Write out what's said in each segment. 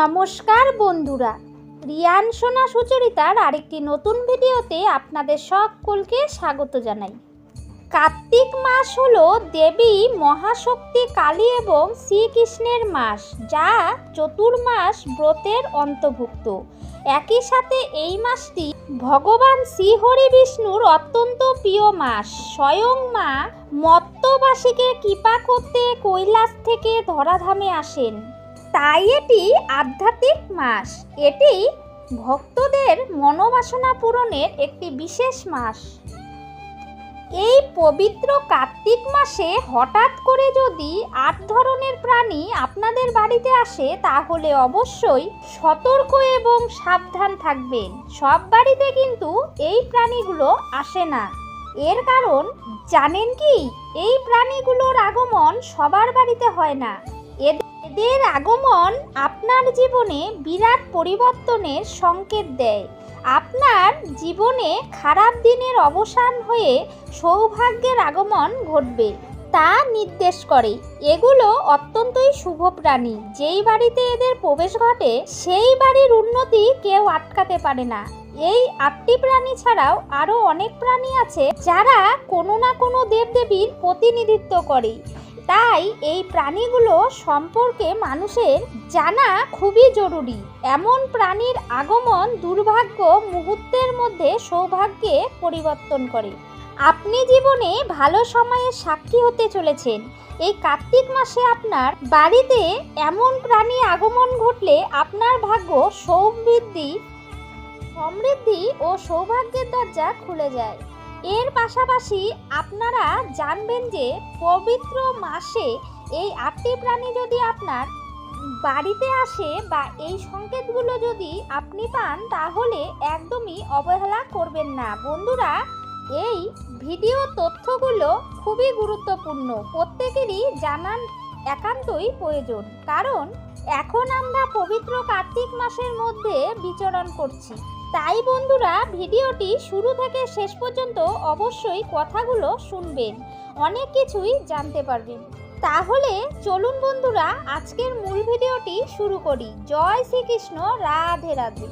নমস্কার বন্ধুরা। রিয়ান সোনা সুচরিতার আরেকটি নতুন ভিডিওতে আপনাদের সকলকে স্বাগত জানাই। কার্তিক মাস হল দেবী মহাশক্তি কালী এবং শ্রীকৃষ্ণের মাস, যা চতুর্মাস ব্রতের অন্তর্ভুক্ত। একই সাথে এই মাসটি ভগবান শ্রীহরি বিষ্ণুর অত্যন্ত প্রিয় মাস। স্বয়ং মা মত্তবাসীকে কৃপা করতে কৈলাস থেকে ধরাধামে আসেন। তাই এটি আধ্যাত্মিক মাস। এটি ভক্তদের মনোবাসনা পূরণের একটি বিশেষ মাস। এই পবিত্র কার্তিক মাসে হঠাৎ করে যদি আট ধরনের প্রাণী আপনাদের বাড়িতে আসে, তাহলে অবশ্যই সতর্ক এবং সাবধান থাকবেন। সব বাড়িতে কিন্তু এই প্রাণীগুলো আসে না। এর কারণ, জানেন কি? এই প্রাণীগুলোর আগমন সবার বাড়িতে হয় না। এদের এদের আগমন আপনার জীবনে বিরাট পরিবর্তনের সংকেত দেয়। আপনার জীবনে খারাপ দিনের অবসান হয়ে সৌভাগ্যের আগমন ঘটবে, তা নির্দেশ করে। এগুলো অত্যন্তই শুভ প্রাণী। যেই বাড়িতে এদের প্রবেশ ঘটে, সেই বাড়ির উন্নতি কেউ আটকাতে পারে না। এই আটটি প্রাণী ছাড়াও আরও অনেক প্রাণী আছে, যারা কোনো না কোনো দেবদেবীর প্রতিনিধিত্ব করে। তাই এই প্রাণীগুলো সম্পর্কে মানুষের জানা খুবই জরুরি। এমন প্রাণীর আগমন দুর্ভাগ্য মুহূর্তের মধ্যে সৌভাগ্যে পরিবর্তন করে। আপনি জীবনে ভালো সময়ের সাক্ষী হতে চলেছেন। এই কার্তিক মাসে আপনার বাড়িতে এমন প্রাণী আগমন ঘটলে আপনার ভাগ্য সৌবৃদ্ধি সমৃদ্ধি ও সৌভাগ্যের দরজা খুলে যায়। এর পাশাপাশি আপনারা জানবেন যে পবিত্র মাসে এই আটটি প্রাণী যদি আপনার বাড়িতে আসে বা এই সংকেতগুলো যদি আপনি পান, তাহলে একদমই অবহেলা করবেন না। বন্ধুরা, এই ভিডিও তথ্যগুলো খুবই গুরুত্বপূর্ণ। প্রত্যেকেরই জানান একান্তই প্রয়োজন। কারণ এখন আমরা পবিত্র কার্তিক মাসের মধ্যে বিচরণ করছি। তাই বন্ধুরা ভিডিওটি শুরু থেকে শেষ পর্যন্ত অবশ্যই কথাগুলো শুনবেন, অনেক কিছুই জানতে পারবেন। তাহলে চলুন বন্ধুরা আজকের মূল ভিডিওটি শুরু করি। জয় শ্রীকৃষ্ণ, রাধে রাধে।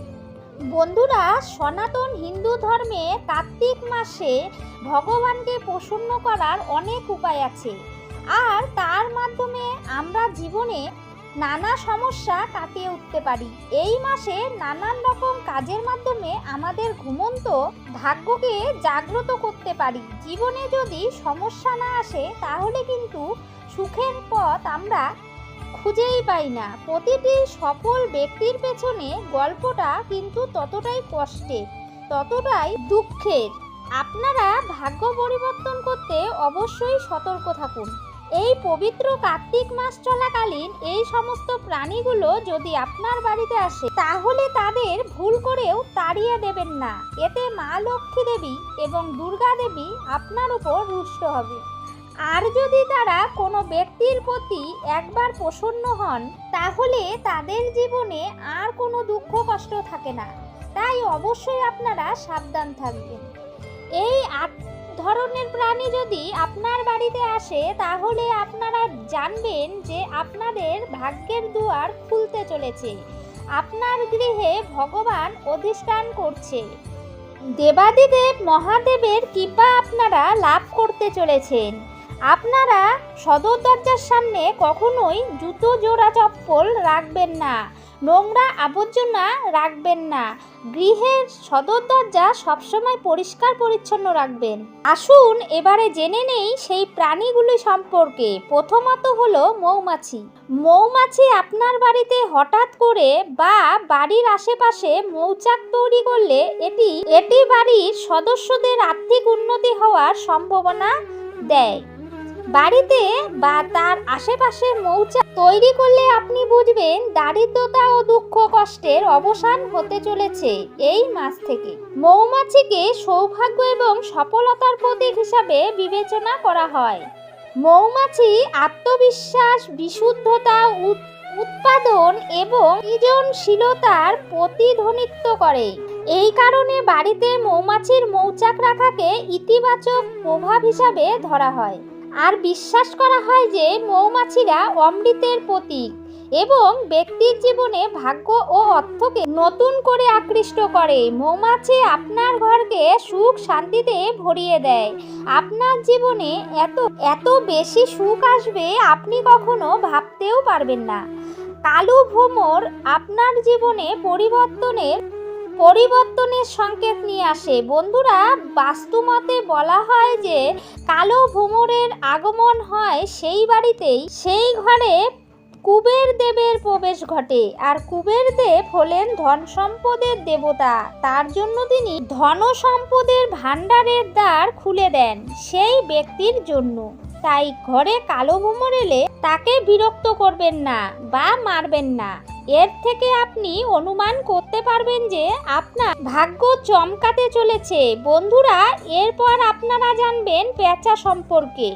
বন্ধুরা সনাতন হিন্দু ধর্মে কার্তিক মাসে ভগবানকে প্রসন্ন করার অনেক উপায় আছে। আর তার মাধ্যমে আমরা জীবনে নানা সমস্যা কাটিয়ে উঠতে পারি। এই মাসে নানান রকম কাজের মাধ্যমে আমাদের ঘুমন্ত ভাগ্যকে জাগ্রত করতে পারি। জীবনে যদি সমস্যা না আসে, তাহলে কিন্তু সুখের পথ আমরা খুঁজেই পাই না। প্রতিটি সফল ব্যক্তির পেছনে গল্পটা কিন্তু ততটাই কষ্টের ততটাই দুঃখের। আপনারা ভাগ্য পরিবর্তন করতে অবশ্যই সতর্ক থাকুন। এই পবিত্র কার্তিক মাস চলাকালীন এই সমস্ত প্রাণীগুলো যদি আপনার বাড়িতে আসে, তাহলে তাদের ভুল করেও তাড়িয়ে দেবেন না। এতে মা লক্ষ্মী দেবী এবং দুর্গা দেবী আপনার উপর রুষ্ট হবে। আর যদি তারা কোনো ব্যক্তির প্রতি একবার প্রসন্ন হন, তাহলে তাদের জীবনে আর কোনো দুঃখ কষ্ট থাকে না। তাই অবশ্যই আপনারা সাবধান থাকবেন। এই আট ধরনের প্রাণী যদি আপনার বাড়িতে আসে, তাহলে আপনারা জানবেন যে আপনাদের ভাগ্যের দুয়ার খুলতে চলেছে। আপনার গৃহে ভগবান অধিষ্ঠান করছে। দেবাদিদেব মহাদেবের কৃপা আপনারা লাভ করতে চলেছেন। আপনারা সদর দরজার সামনে কখনোই জুতো জোড়া চপ্পল রাখবেন না, নোংরা আবর্জনা রাখবেন না, গৃহের সদর দরজা সবসময় পরিষ্কার পরিচ্ছন্ন রাখবেন। আসুন এবারে জেনে নেই সেই প্রাণীগুলি সম্পর্কে। প্রথমত হলো মৌমাছি। মৌমাছি আপনার বাড়িতে হঠাৎ করে বা বাড়ির আশেপাশে মৌচাক তৈরি করলে এটি এটি বাড়ির সদস্যদের আর্থিক উন্নতি হওয়ার সম্ভাবনা দেয়। বাড়িতে বা তার আশেপাশে মৌচাক তৈরি করলে আপনি বুঝবেন দারিদ্রতা ও দুঃখ কষ্টের অবসান হতে চলেছে এই মাস থেকে। মৌমাছিকে সৌভাগ্য এবং সফলতার প্রতীক হিসাবে বিবেচনা করা হয়। মৌমাছি আত্মবিশ্বাস, বিশুদ্ধতা উৎ- উৎপাদন এবং সৃজনশীলতার প্রতিধ্বনিত্ব করে। এই কারণে বাড়িতে মৌমাছির মৌচাক রাখাকে ইতিবাচক প্রভাব হিসাবে ধরা হয়। আর বিশ্বাস করা হয় যে মৌমাছিরা অমৃতের প্রতীক এবং ব্যক্তির জীবনে ভাগ্য ও অর্থকে নতুন করে আকৃষ্ট করে। মৌমাছি আপনার ঘরকে সুখ শান্তিতে ভরিয়ে দেয়। আপনার জীবনে এত এত বেশি সুখ আসবে আপনি কখনো ভাবতেও পারবেন না। কালো ভ্রমর আপনার জীবনে পরিবর্তনের পরিবর্তনের সংকেত নিয়ে আসে। বন্ধুরা, বাস্তুমতে বলা হয় যে, কালো ভ্রমরের আগমন হয় সেই বাড়িতেই। সেই ঘরে কুবের দেবের প্রবেশ ঘটে আর কুবের দেব হলেন ধন সম্পদের দেবতা। তার জন্য তিনি ধন সম্পদের ভাণ্ডারের দ্বার খুলে দেন সেই ব্যক্তির জন্য। তাই ঘরে কালো ভ্রমর এলে তাকে বিরক্ত করবেন না বা মারবেন না। এর থেকে আপনি অনুমান করতে পারবেন যে আপনার ভাগ্য চমকাতে চলেছে। বন্ধুরা, এরপর আপনারা জানবেন পেঁচা সম্পর্কে।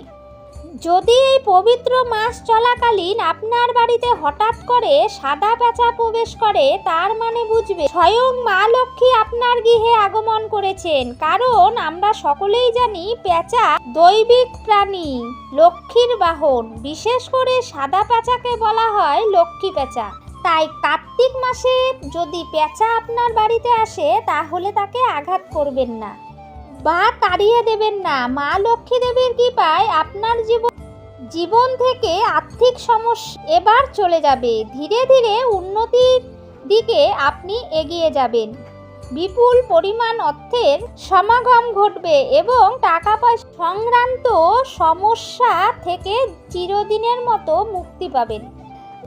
যদি এই পবিত্র মাস চলাকালীন আপনার বাড়িতে হঠাৎ করে সাদা পেঁচা প্রবেশ করে, তার মানে বুঝবে স্বয়ং মা লক্ষ্মী আপনার গৃহে আগমন করেছেন। কারণ আমরা সকলেই জানি পেঁচা দৈবিক প্রাণী, লক্ষ্মীর বাহন। বিশেষ করে সাদা পেঁচাকে বলা হয় লক্ষ্মী পেঁচা তাই কার্তিক মাসে যদি পেঁচা আপনার বাড়িতে আসে, তাহলে তাকে আঘাত করবেন না। বা তাড়িয়ে দেবেন না। মা লক্ষ্মী দেবীর কৃপায় আপনার জীবন জীবন থেকে আর্থিক সমস্যা এবার চলে যাবে। ধীরে ধীরে উন্নতির দিকে আপনি এগিয়ে যাবেন। বিপুল পরিমাণ অর্থের সমাগম ঘটবে এবং টাকা পয়সা সংক্রান্ত সমস্যা থেকে চিরদিনের মতো মুক্তি পাবেন।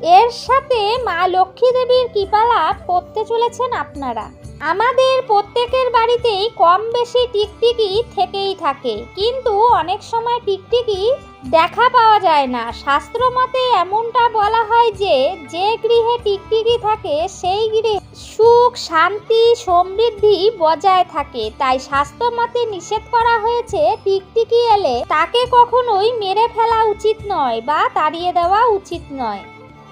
এর সাথে মা লক্ষ্মী দেবীর কৃপা লাভ করতে চলেছেন আপনারা। আমাদের প্রত্যেকের বাড়িতেই কম বেশি টিকটিকি থেকেই থাকে। কিন্তু অনেক সময় টিকটিকি দেখা পাওয়া যায় না। শাস্ত্র মতে এমনটা বলা হয় যে যে গৃহে টিকটিকি থাকে, সেই গৃহে সুখ, শান্তি, সমৃদ্ধি বজায় থাকে। তাই স্বাস্থ্য মতে নিষেধ করা হয়েছে, টিকটিকি এলে তাকে কখনোই মেরে ফেলা উচিত নয় বা তাড়িয়ে দেওয়া উচিত নয়।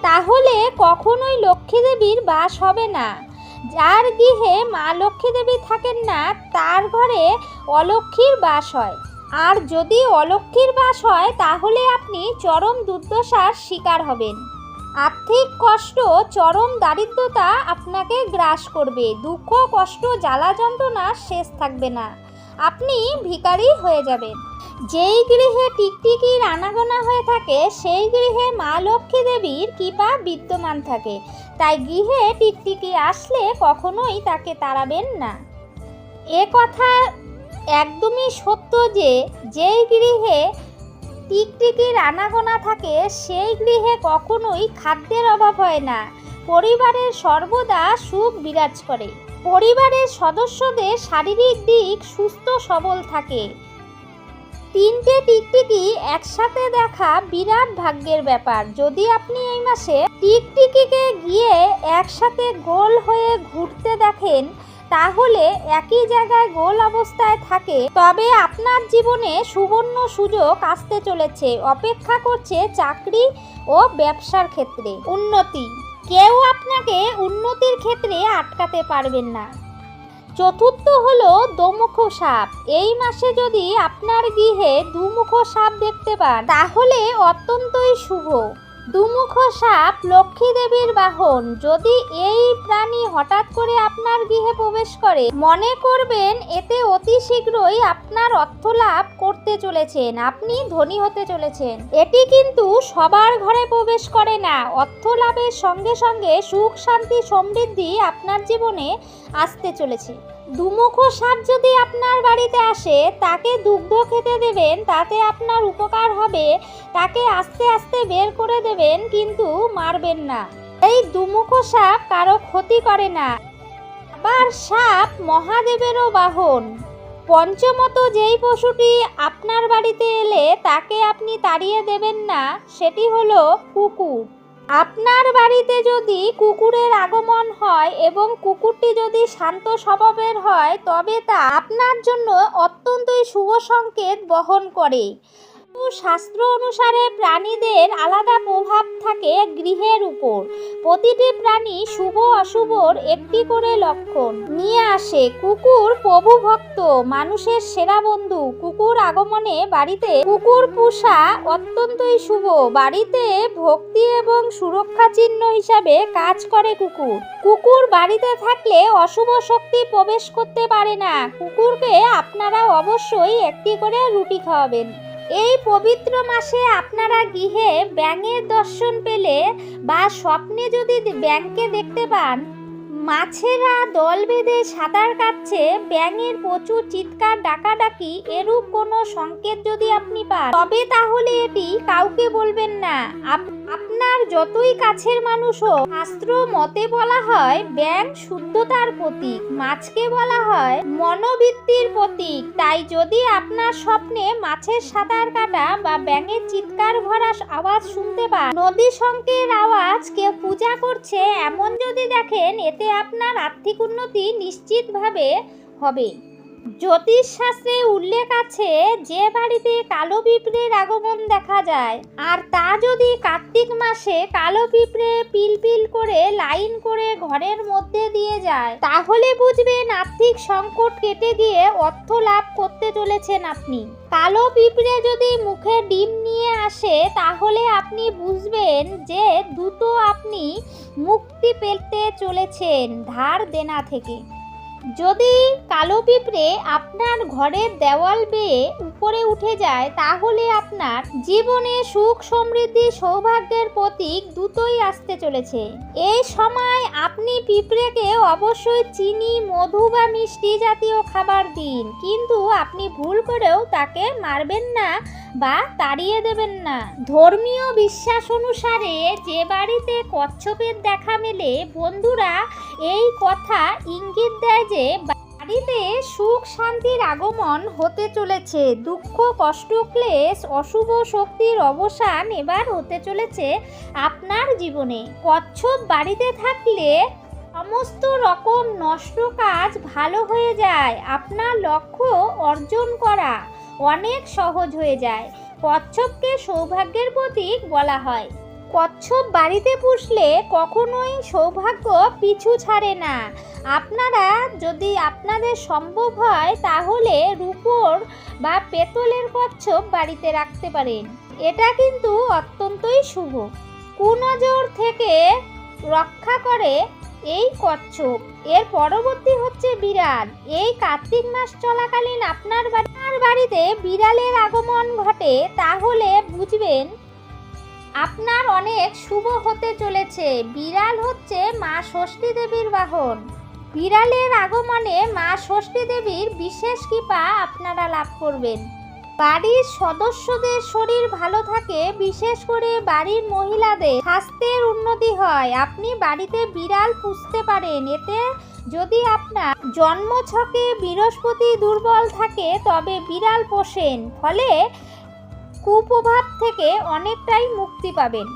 তাহলে কখনোই লক্ষ্মী দেবীর বাস হবে না। যার গৃহে মা লক্ষ্মী দেবী থাকেন না, তার ঘরে অলক্ষ্মীর বাস হয়। আর যদি অলক্ষ্মীর বাস হয়, তাহলে আপনি চরম দুর্দশার শিকার হবেন। আর্থিক কষ্ট, চরম দারিদ্রতা আপনাকে গ্রাস করবে। দুঃখ, কষ্ট, জ্বালা যন্ত্রণা শেষ থাকবে না। আপনি ভিখারি হয়ে যাবেন। যেই গৃহে টিকটিকির আনাগোনা হয়ে থাকে, সেই গৃহে মা লক্ষ্মী দেবীর কৃপা বিদ্যমান থাকে। তাই গৃহে টিকটিকি আসলে কখনোই তাকে তাড়াবেন না। এ কথা একদমই সত্য যে, যেই গৃহে টিকটিকির আনাগোনা থাকে, সেই গৃহে কখনোই খাদ্যের অভাব হয় না। পরিবারের সর্বদা সুখ বিরাজ করে। পরিবারের সদস্যদের শারীরিক দিক সুস্থ সবল থাকে। তিনটে টিকটিকি একসাথে দেখা বিরাট ভাগ্যের ব্যাপার। যদি আপনি এই মাসে টিকটিকিকে গিয়ে একসাথে গোল হয়ে ঘুরতে দেখেন, তাহলে একই জায়গায় গোল অবস্থায় থাকে। তবে আপনার জীবনে সুবর্ণ সুযোগ আসতে চলেছে। অপেক্ষা করছে চাকরি ও ব্যবসার ক্ষেত্রে। উন্নতি। কেউ আপনাকে উন্নতির ক্ষেত্রে আটকাতে পারবেন না। চতুর্থ হলো দোমুখ সাপ। এই মাসে যদি আপনার গৃহে দুমুখ সাপ দেখতে পান, তাহলে অত্যন্তই শুভ। দুমুখ সাপ লক্ষ্মী দেবীর বাহন। যদি এই প্রাণী হঠাৎ করে আপনার গৃহে প্রবেশ করে, মনে করবেন এতে অতি শীঘ্রই আপনার অর্থ লাভ করতে চলেছেন। আপনি ধনী হতে চলেছেন। এটি কিন্তু সবার ঘরে প্রবেশ করে না। অর্থ লাভের সঙ্গে সঙ্গে সুখ, শান্তি, সমৃদ্ধি আপনার জীবনে আসতে চলেছে। দুমুখ সাপ যদি আপনার বাড়িতে আসে, তাকে দুগ্ধ খেতে দেবেন, তাতে আপনার উপকার হবে। তাকে আস্তে আস্তে বের করে দেবেন, কিন্তু মারবেন না। এই দুমুখো সাপ কারও ক্ষতি করে না। আবার সাপ মহাদেবেরও বাহন। পঞ্চমত যেই পশুটি আপনার বাড়িতে এলে, তাকে আপনি তাড়িয়ে দেবেন না, সেটি হলো কুকুর। আপনার বাড়িতে যদি কুকুরের আগমন হয় এবং কুকুরটি যদি শান্ত স্বভাবের হয়, তবে তা আপনার জন্য অত্যন্তই শুভ সংকেত বহন করে। শাস্ত্র অনুসারে প্রাণীদের আলাদা প্রভাব থাকে গৃহের উপর। প্রতিটি প্রাণী শুভ অশুভর একটি করে লক্ষণ। নিয়ে আসে, কুকুর প্রভু ভক্ত, মানুষের সেরা বন্ধু। কুকুর আগমনে বাড়িতে, কুকুর পোষা অত্যন্তই শুভ। বাড়িতে ভক্তি এবং সুরক্ষা চিহ্ন হিসাবে কাজ করে কুকুর। কুকুর বাড়িতে থাকলে অশুভ শক্তি প্রবেশ করতে পারে না। কুকুরকে আপনারা অবশ্যই একটি করে রুটি খাওয়াবেন। এই পবিত্র মাসে আপনারা গৃহে ব্যাঙের দর্শন পেলে বা স্বপ্নে যদি ব্যাঙকে দেখতে পান, মাছেরা দল বেঁধে সাঁতার কাটছে, ব্যাঙের প্রচুর চিৎকার, ডাকাডাকি এরূপ কোনো সংকেত যদি আপনি পান, তবে তাহলে এটি কাউকে বলবেন না। আপ- আপনার যতই কাছের মানুষ হোক, শাস্ত্র মতে বলা হয় ব্যাং শুদ্ধতার প্রতীক। মাছকে বলা হয়, মনোবৃত্তির প্রতীক। তাই যদি আপনার স্বপ্নে মাছের সাঁতার কাটা বা ব্যাঙের চিৎকার ভরা আওয়াজ শুনতে পান, নদী শঙ্কের আওয়াজ, কেউ পূজা করছে, এমন যদি দেখেন, এতে আপনার আর্থিক উন্নতি নিশ্চিতভাবে হবে জ্যোতিষ শাস্ত্রে উল্লেখ আছে যে বাড়িতে কালো পিঁপড়ের আগমন দেখা যায়, আর তা যদি কার্তিক মাসে কালো পিঁপড়ে পিল পিল করে লাইন করে ঘরের মধ্যে দিয়ে যায়, তাহলে বুঝবেন আর্থিক সংকট কেটে গিয়ে অর্থ লাভ করতে চলেছেন আপনি। কালো পিঁপড়ে যদি মুখে ডিম নিয়ে আসে, তাহলে আপনি বুঝবেন যে দ্রুত আপনি মুক্তি পেতে চলেছেন ধার দেনা থেকে। যদি কালো পিঁপড়ে আপনার ঘরের দেওয়াল বেয়ে উপরে উঠে যায়, তাহলে আপনার জীবনে সুখ সমৃদ্ধি সৌভাগ্যের প্রতীক দুটোই আসতে চলেছে। এই সময় আপনি পিঁপড়েকে অবশ্যই চিনি, মধু বা মিষ্টি জাতীয় খাবার দিন, কিন্তু আপনি ভুল করেও তাকে মারবেন না বা তাড়িয়ে দেবেন না। ধর্মীয় বিশ্বাস অনুসারে যে বাড়িতে কচ্ছপের দেখা মেলে, বন্ধুরা এই কথা ইঙ্গিত দেয় যে বাড়িতে সুখ শান্তির আগমন হতে চলেছে, দুঃখ, কষ্ট, ক্লেশ, অশুভ শক্তির অবসান এবার হতে চলেছে আপনার জীবনে। কচ্ছপ বাড়িতে থাকলে সমস্ত রকম নষ্ট কাজ ভালো হয়ে যায়, আপনার লক্ষ্য অর্জন করা অনেক সহজ হয়ে যায়। কচ্ছপকে সৌভাগ্যের প্রতীক বলা হয়। কচ্ছপ বাড়িতে পুষলে কখনোই সৌভাগ্য পিছু ছাড়ে না। আপনারা যদি আপনাদের সম্ভব হয়, তাহলে রূপোর বা পেতলের কচ্ছপ বাড়িতে রাখতে পারেন। এটা কিন্তু অত্যন্তই শুভ। কুনজর থেকে রক্ষা করে এই কচ্ছপ। এর পরবর্তী হচ্ছে বিড়াল। এই কার্তিক মাস চলাকালীন আপনার বাড়িতে বিড়ালের আগমন ঘটে, তাহলে বুঝবেন আপনার অনেক শুভ হতে চলেছে। বিড়াল হচ্ছে মা ষষ্ঠী দেবীর বাহন। বিড়ালের আগমনে মা ষষ্ঠী দেবীর বিশেষ কৃপা আপনারা লাভ করবেন। বাড়ির সদস্যদের শরীর ভালো থাকে, বিশেষ করে বাড়ির মহিলাদের স্বাস্থ্যের উন্নতি হয়। আপনি বাড়িতে বিড়াল পুষতে পারেন। এতে যদি আপনার জন্মছকে বৃহস্পতি দুর্বল থাকে, তবে বিড়াল পোষেন। ফলে কুপ্রভাব থেকে অনেকটাই মুক্তি পাবেন।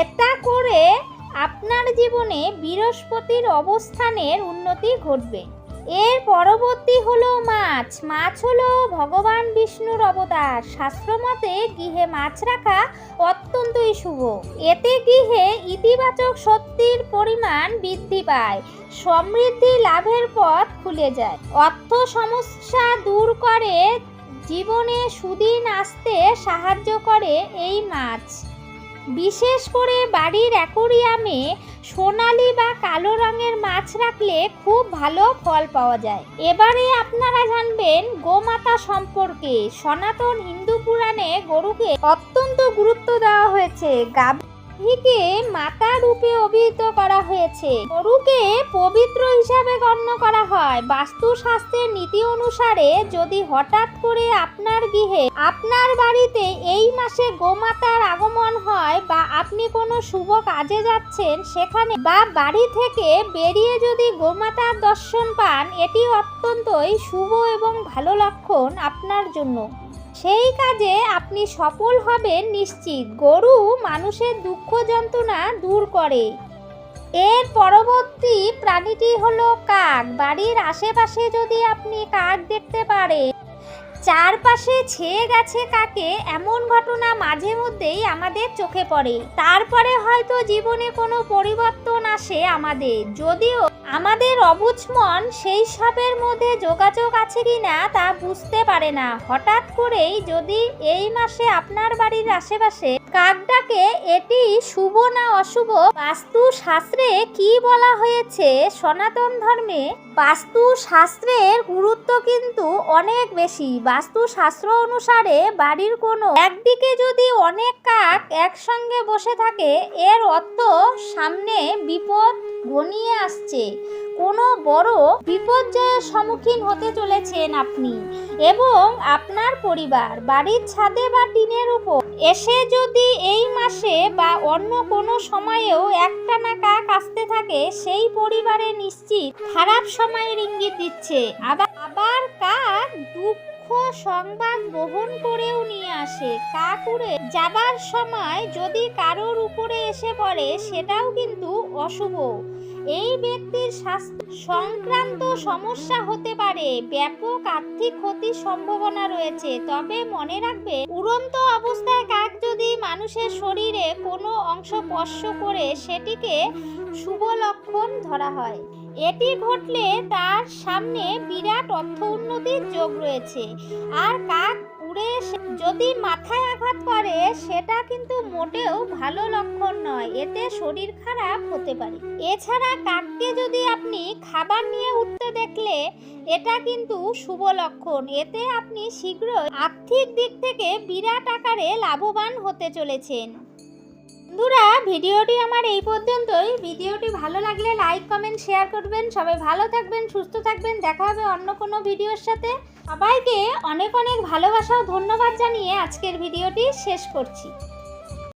এটা করে আপনার জীবনে বৃহস্পতির অবস্থানের উন্নতি ঘটবে। এর পরবর্তী হলো মাছ। মাছ হলো ভগবান বিষ্ণুর অবতার। শাস্ত্রমতে গৃহে মাছ রাখা অত্যন্তই শুভ। এতে গৃহে ইতিবাচক শক্তির পরিমাণ বৃদ্ধি পায়। সমৃদ্ধি লাভের পথ খুলে যায়। অর্থ সমস্যা দূর করে জীবনে সুদিন আসতে সাহায্য করে এই মাছ। বিশেষ করে বাড়ির অ্যাকোরিয়ামে সোনালি বা কালো রঙের মাছ রাখলে খুব ভালো ফল পাওয়া যায়। এবারে আপনারা জানবেন গোমাতা সম্পর্কে। সনাতন হিন্দু পুরাণে গরুকে অত্যন্ত গুরুত্ব দেওয়া হয়েছে। গাভীকে মাতা রূপে অভিহিত করা হয়েছে। গরুকে পবিত্র হিসাবে গণ্য করা হয়। বাস্তুশাস্ত্রের নীতি অনুসারে যদি হঠাৎ করে আপনার গৃহে আপনার বাড়িতে এই মাসে গোমাতার আগমন হয় বা আপনি কোনো শুভ কাজে যাচ্ছেন সেখানে বা বাড়ি থেকে বেরিয়ে যদি গোমাতার দর্শন পান, এটি অত্যন্তই শুভ এবং ভালো লক্ষণ আপনার জন্য। সেই কাজে আপনি সফল হবেন নিশ্চিত। গরু মানুষের দুঃখ যন্ত্রণা দূর করে। এর পরবর্তী প্রাণীটি হলো কাক। বাড়ির আশেপাশে যদি আপনি কাক দেখতে পারেন চারপাশে ছেয়ে গেছে কাকে এমন ঘটনা মাঝে মধ্যেই আমাদের চোখে পড়ে। তারপরে হয়তো জীবনে কোনো পরিবর্তন আসে আমাদের। যদিও আমাদের অবুজ মন সেই সবের মধ্যে যোগাযোগ আছে কি না তা বুঝতে পারে না। হঠাৎ করেই যদি এই মাসে আপনার বাড়ির আশেপাশে কাকডাকে এটি শুভ না অশুভ? বাস্তু শাস্ত্রে কি বলা হয়েছে? সনাতন ধর্মে বাস্তু শাস্ত্রের গুরুত্ব কিন্তু অনেক বেশি। বাস্তু শাস্ত্র অনুসারে বাড়ির কোনো একদিকে যদি অনেক কাক একসঙ্গে বসে থাকে, এর অর্থ সামনে বিপদ ঘনিয়ে আসছে। কোনো বড় বিপর্যয়ের সম্মুখীন হতে চলেছেন আপনি এবং আপনার পরিবার, বাড়ির ছাদে বা টিনের উপর এসে যদি এই মাসে বা অন্য কোনো সময়েও একটানা কাক আসতে থাকে, সেই পরিবারে নিশ্চিত খারাপ সময়ের ইঙ্গিত দিচ্ছে। আবার আবার কাক দুঃখ সংবাদ বহন করেও নিয়ে আসে। কাক উড়ে যাবার সময় যদি কারোর উপরে এসে পড়ে, সেটাও কিন্তু অশুভ। এই ব্যক্তির স্বাস্থ্য সংক্রান্ত সমস্যা হতে পারে। ব্যাপক আর্থিক ক্ষতির সম্ভাবনা রয়েছে। তবে মনে রাখবে, উড়ন্ত অবস্থায় কাক যদি মানুষের শরীরে কোনো অংশ স্পর্শ করে, সেটিকে শুভ লক্ষণ ধরা হয়। এটি ঘটলে তার সামনে বিরাট অর্থ উন্নতির যোগ রয়েছে। আর কাক উড়ে যদি মাথায় আঘাত করে সেটা কিন্তু মোটেও ভালো লক্ষণ নয়। এতে শরীর খারাপ হতে পারে। এছাড়া কাককে যদি আপনি খাবার নিয়ে উঠতে দেখলে, এটা কিন্তু শুভ লক্ষণ। এতে আপনি শীঘ্রই আর্থিক দিক থেকে বিরাট আকারে লাভবান হতে চলেছেন। বন্ধুরা, ভিডিওটি আমার এই পর্যন্তই। ভিডিওটি ভালো লাগলে লাইক কমেন্ট শেয়ার করবেন। সবাই ভালো থাকবেন, সুস্থ থাকবেন। দেখা হবে অন্য কোনো ভিডিওর সাথে। সবাইকে অনেক অনেক ভালোবাসা ও ধন্যবাদ জানিয়ে আজকের ভিডিওটি শেষ করছি।